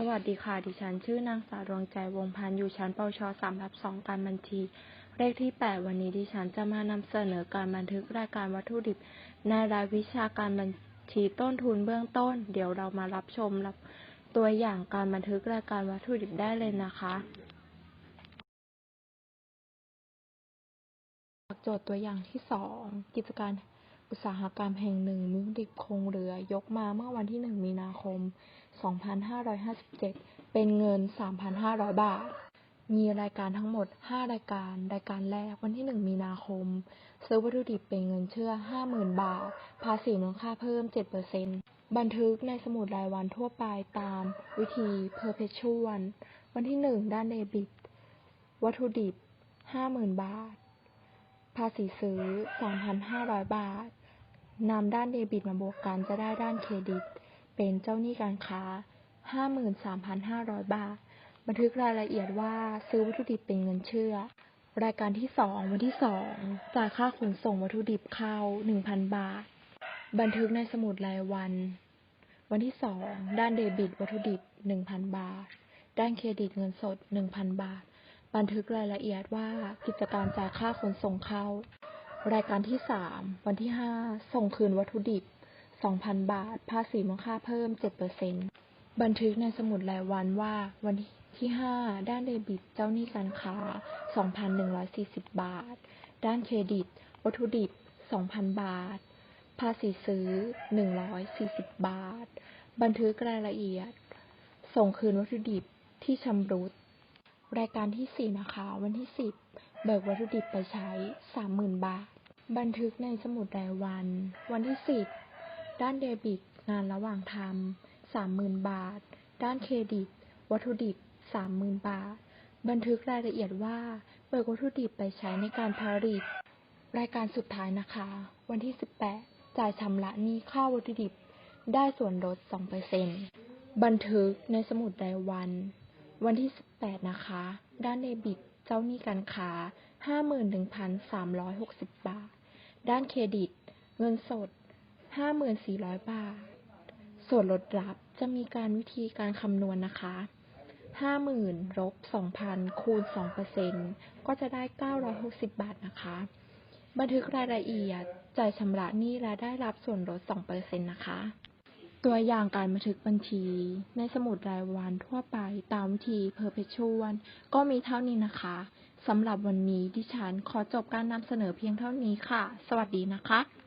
สวัสดีค่ะ ดิฉันชื่อนางสาวดวงใจวงพันธ์อยู่ชั้นปวช3ทับ2การบัญชี เลขที่8วันนี้ดิฉันจะมานำเสนอการบันทึกรายการวัตถุดิบ ในรายวิชาการบัญชีต้นทุนเบื้องต้น เดี๋ยวเรามารับชมรับตัวอย่างการบันทึกรายการวัตถุดิบได้เลยนะคะโจทย์ตัวอย่างที่2กิจการ อุตสาหกรรมแห่งหนึ่งมุกดิบคงเรือยกมาเมื่อวันที่ 1 มีนาคม 2557 เป็นเงิน 3,500 บาท มีรายการทั้งหมด 5 รายการ รายการแรกวันที่ 1 มีนาคม ซื้อวัตถุดิบเป็นเงินเชื่อ 50,000 บาท ภาษีมูลค่าเพิ่ม 7%บันทึกในสมุดรายวันทั่วไปตาม วิธี perpetual วันที่ 1 ด้านเดบิต วัตถุดิบ 50,000 บาท ภาษีซื้อ 3,500 บาท นำด้านเดบิตมาบวกกันจะได้ด้านเครดิต เป็นเจ้าหนี้การค้า 53,500 บาท บันทึกรายละเอียดว่าซื้อวัตถุดิบเป็นเงินเชื่อ รายการที่ 2 วันที่ 2 จ่ายค่าขนส่งวัตถุดิบเข้า 1,000 บาท บันทึกในสมุดรายวัน วันที่ 2 ด้านเดบิตวัตถุดิบ 1,000 บาท ด้านเครดิตเงินสด 1,000 บาท บันทึกรายละเอียดว่ากิจการจ่ายค่าขนส่งเข้า รายการที่ 3 วันที่ 5 ส่งคืนวัตถุดิบ 2,000 บาท ภาษีมูลค่าเพิ่ม 7%บันทึกในสมุดรายวันว่า วันที่ 5 ด้านเดบิต เจ้าหนี้การค้า 2,140 บาท ด้านเครดิต วัตถุดิบ 2,000 บาท ภาษีซื้อ 140 บาท บันทึกรายละเอียด ส่งคืนวัตถุดิบที่ชำรุด รายการที่ 4 นะคะ วันที่ 10 เบิกวัตถุดิบไปใช้ 30,000 บาท บันทึกในสมุดรายวัน วันที่ 10 ด้านเดบิต งานระหว่างทำ30,000 บาท ด้านเครดิต วัตถุดิบ 30,000 บาท บันทึกรายละเอียดว่า เบิกวัตถุดิบไปใช้ในการผลิต รายการสุดท้ายนะคะ วันที่ 18 จ่ายชำระหนี้ค่าวัตถุดิบ ได้ส่วนลด 2%บันทึกในสมุดรายวัน วันที่ 18 นะคะ ด้านเดบิต เจ้าหนี้การค้า 51,360 บาท ด้านเครดิต เงินสด 54,000บาท ส่วนลดรับจะมีการวิธีการคำนวณนะคะ 50,000ลบ2,000 คูณ 2%ก็จะได้ 960 บาทนะคะ บันทึกรายละเอียด จ่ายชำระหนี้และได้รับส่วนลด 2%นะคะ ตัวอย่างการบันทึกบัญชี ในสมุดรายวันทั่วไปตามวิธี perpetual ก็มีเท่านี้นะคะสำหรับวันนี้ดิฉันขอจบการนำเสนอเพียงเท่านี้ค่ะ สวัสดีนะคะ